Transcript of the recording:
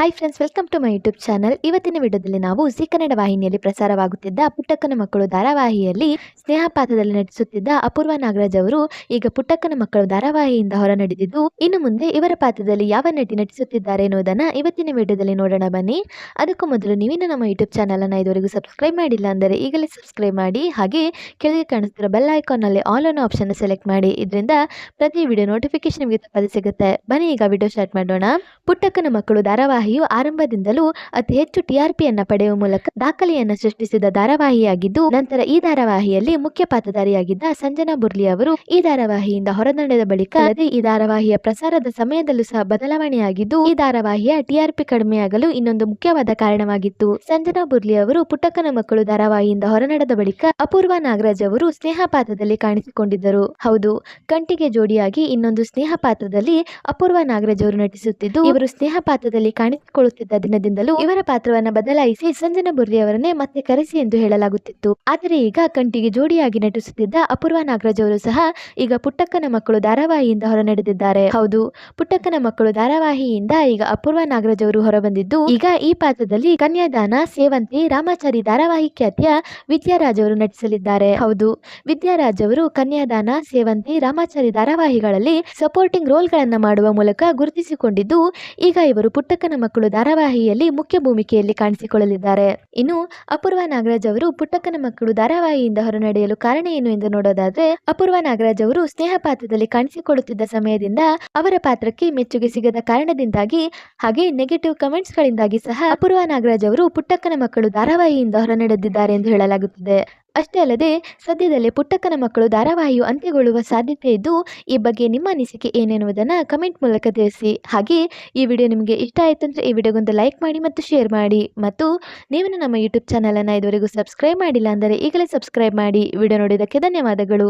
Hi friends welcome to my YouTube channel ಇವತ್ತಿನ ವಿಡಿಯೋದಲ್ಲಿ ನಾವು ಸಿ ಕನ್ನಡ ವಾಹಿನಿಯಲ್ಲಿ ಪ್ರಸಾರವಾಗುತ್ತಿದ್ದ ಪುಟ್ಟಕ್ಕನ ಮಕ್ಕಳು ಧಾರಾವಾಹಿಯಲ್ಲಿ ಸ್ನೇಹ ಪಾತ್ರದಲ್ಲಿ ನಟಿಸುತ್ತಿದ್ದ ಅಪೂರ್ವ ನಾಗರಾಜ್ ಅವರು ಈಗ ಪುಟ್ಟಕ್ಕನ ಮಕ್ಕಳು ಧಾರಾವಾಹಿಯಿಂದ ಹೊರ ನಡೆದಿದ್ದು ಇನ್ನು ಮುಂದೆ ಇವರ ಪಾತ್ರದಲ್ಲಿ ಯಾವ ನಟಿ ನಟಿಸುತ್ತಿದ್ದಾರೆ ಎನ್ನುವುದನ್ನು ಇವತ್ತಿನ ವಿಡಿಯೋದಲ್ಲಿ ನೋಡೋಣ ಬನ್ನಿ. ಅದಕ್ಕೂ ಮೊದಲು ನೀವಿನ ನಮ್ಮ ಯೂಟ್ಯೂಬ್ ಚಾನಲ್ ಅನ್ನು ಇದುವರೆಗೂ ಸಬ್ಸ್ಕ್ರೈಬ್ ಮಾಡಿಲ್ಲ ಅಂದರೆ ಈಗಲೇ ಸಬ್ಸ್ಕ್ರೈಬ್ ಮಾಡಿ, ಹಾಗೆ ಕೆಳಗೆ ಕಾಣಿಸ್ತಿರೋ ಬೆಲ್ ಐಕಾನ್ನಲ್ಲಿ ಆಲ್ ಅನ್ನೋ ಆಪ್ಷನ್ ಸೆಲೆಕ್ಟ್ ಮಾಡಿ, ಇದರಿಂದ ಪ್ರತಿ ವಿಡಿಯೋ ನೋಟಿಫಿಕೇಶನ್ ನಿಮಗೆ ತಪ್ಪದೆ ಸಿಗುತ್ತೆ. ಬನ್ನಿ, ಈಗ ವಿಡಿಯೋ ಸ್ಟಾರ್ಟ್ ಮಾಡೋಣ. ಪುಟ್ಟಕ್ಕನ ಮಕ್ಕಳು ಧಾರಾವಾಹಿಯು ಆರಂಭದಿಂದಲೂ ಅತಿ ಹೆಚ್ಚು ಟಿಆರ್ಪಿಯನ್ನ ಪಡೆಯುವ ಮೂಲಕ ದಾಖಲೆಯನ್ನು ಸೃಷ್ಟಿಸಿದ ಧಾರಾವಾಹಿಯಾಗಿದ್ದು, ನಂತರ ಈ ಧಾರಾವಾಹಿಯಲ್ಲಿ ಮುಖ್ಯ ಪಾತ್ರಧಾರಿಯಾಗಿದ್ದ ಸಂಜನಾ ಬುರ್ಲಿ ಅವರು ಈ ಧಾರಾವಾಹಿಯಿಂದ ಹೊರನಡೆದ ಬಳಿಕ ಅಲ್ಲದೆ ಈ ಧಾರಾವಾಹಿಯ ಪ್ರಸಾರದ ಸಮಯದಲ್ಲೂ ಸಹ ಬದಲಾವಣೆಯಾಗಿದ್ದು, ಈ ಧಾರಾವಾಹಿಯ ಟಿಆರ್ಪಿ ಕಡಿಮೆಯಾಗಲು ಇನ್ನೊಂದು ಮುಖ್ಯವಾದ ಕಾರಣವಾಗಿತ್ತು. ಸಂಜನಾ ಬುರ್ಲಿ ಅವರು ಪುಟ್ಟಕ್ಕನ ಮಕ್ಕಳು ಧಾರಾವಾಹಿಯಿಂದ ಹೊರನಡೆದ ಬಳಿಕ ಅಪೂರ್ವ ನಾಗರಾಜ್ ಅವರು ಸ್ನೇಹ ಪಾತ್ರದಲ್ಲಿ ಕಾಣಿಸಿಕೊಂಡಿದ್ದರು. ಹೌದು, ಕಂಟಿಗೆ ಜೋಡಿಯಾಗಿ ಇನ್ನೊಂದು ಸ್ನೇಹ ಪಾತ್ರದಲ್ಲಿ ಅಪೂರ್ವ ನಾಗರಾಜ್ ಅವರು ನಟಿಸುತ್ತಿದ್ದು, ಇವರು ಸ್ನೇಹ ಪಾತ್ರದಲ್ಲಿ ಕಾಣಿಸಿಕೊಳ್ಳುತ್ತಿದ್ದ ದಿನದಿಂದಲೂ ಇವರ ಪಾತ್ರವನ್ನ ಬದಲಾಯಿಸಿ ಸಂಜನಾ ಬುರ್ರಿ ಅವರನ್ನೇ ಮತ್ತೆ ಕರೆಸಿ ಎಂದು ಹೇಳಲಾಗುತ್ತಿತ್ತು. ಆದರೆ ಈಗ ಕಂಟಿಗೆ ಜೋಡಿಯಾಗಿ ನಟಿಸುತ್ತಿದ್ದ ಅಪೂರ್ವ ನಾಗರಾಜ್ ಅವರು ಸಹ ಈಗ ಪುಟ್ಟಕ್ಕನ ಮಕ್ಕಳು ಧಾರಾವಾಹಿಯಿಂದ ಹೊರ ನಡೆದಿದ್ದಾರೆ ಹೌದು, ಪುಟ್ಟಕ್ಕನ ಮಕ್ಕಳು ಧಾರಾವಾಹಿಯಿಂದ ಈಗ ಅಪೂರ್ವ ನಾಗರಾಜ್ ಅವರು ಹೊರಬಂದಿದ್ದು, ಈಗ ಈ ಪಾತ್ರದಲ್ಲಿ ಕನ್ಯಾದಾನ, ಸೇವಂತಿ, ರಾಮಾಚಾರಿ ಧಾರಾವಾಹಿ ಖ್ಯಾತಿಯ ವಿದ್ಯಾರಾಜ್ ಅವರು ನಟಿಸಲಿದ್ದಾರೆ. ಹೌದು, ವಿದ್ಯಾರಾಜ್ ಅವರು ಕನ್ಯಾದಾನ, ಸೇವಂತಿ, ರಾಮಾಚಾರಿ ಧಾರಾವಾಹಿಗಳಲ್ಲಿ ಸಪೋರ್ಟಿಂಗ್ ರೋಲ್ಗಳನ್ನು ಮಾಡುವ ಮೂಲಕ ಗುರುತಿಸಿಕೊಂಡಿದ್ದು, ಈಗ ಇವರು ಪುಟ್ಟಕ್ಕನ ಮಕ್ಕಳು ಧಾರಾವಾಹಿಯಲ್ಲಿ ಮುಖ್ಯ ಭೂಮಿಕೆಯಲ್ಲಿ ಕಾಣಿಸಿಕೊಳ್ಳಲಿದ್ದಾರೆ. ಇನ್ನು ಅಪೂರ್ವ ನಾಗರಾಜ್ ಅವರು ಪುಟ್ಟಕ್ಕನ ಮಕ್ಕಳು ಧಾರಾವಾಹಿಯಿಂದ ಹೊರನಡೆಯಲು ಕಾರಣ ಏನು ಎಂದು ನೋಡೋದಾದ್ರೆ, ಅಪೂರ್ವ ನಾಗರಾಜ್ ಅವರು ಸ್ನೇಹ ಪಾತ್ರದಲ್ಲಿ ಕಾಣಿಸಿಕೊಳ್ಳುತ್ತಿದ್ದ ಸಮಯದಿಂದ ಅವರ ಪಾತ್ರಕ್ಕೆ ಮೆಚ್ಚುಗೆ ಸಿಗದ ಕಾರಣದಿಂದಾಗಿ, ಹಾಗೆ ನೆಗೆಟಿವ್ ಕಮೆಂಟ್ಸ್ ಗಳಿಂದಾಗಿ ಸಹ ಅಪೂರ್ವ ನಾಗರಾಜ್ ಅವರು ಪುಟ್ಟಕ್ಕನ ಮಕ್ಕಳು ಧಾರಾವಾಹಿಯಿಂದ ಹೊರನಡೆದಿದ್ದಾರೆ ಎಂದು ಹೇಳಲಾಗುತ್ತಿದೆ. ಅಷ್ಟೇ ಅಲ್ಲದೆ ಸದ್ಯದಲ್ಲೇ ಪುಟ್ಟಕ್ಕನ ಮಕ್ಕಳು ಧಾರಾವಾಹಿಯು ಅಂತ್ಯಗೊಳ್ಳುವ ಸಾಧ್ಯತೆ ಇದ್ದು, ಈ ಬಗ್ಗೆ ನಿಮ್ಮ ಅನಿಸಿಕೆ ಏನೆನ್ನುವುದನ್ನು ಕಮೆಂಟ್ ಮೂಲಕ ತಿಳಿಸಿ. ಹಾಗೆ ಈ ವಿಡಿಯೋ ನಿಮಗೆ ಇಷ್ಟ ಆಯಿತು ಅಂದರೆ ಈ ವಿಡಿಯೋಗೊಂದು ಲೈಕ್ ಮಾಡಿ ಮತ್ತು ಶೇರ್ ಮಾಡಿ. ಮತ್ತು ನೀವು ನಮ್ಮ ಯೂಟ್ಯೂಬ್ ಚಾನಲನ್ನು ಇದುವರೆಗೂ ಸಬ್ಸ್ಕ್ರೈಬ್ ಮಾಡಿಲ್ಲ ಅಂದರೆ ಈಗಲೇ ಸಬ್ಸ್ಕ್ರೈಬ್ ಮಾಡಿ. ವಿಡಿಯೋ ನೋಡಿದ್ದಕ್ಕೆ ಧನ್ಯವಾದಗಳು.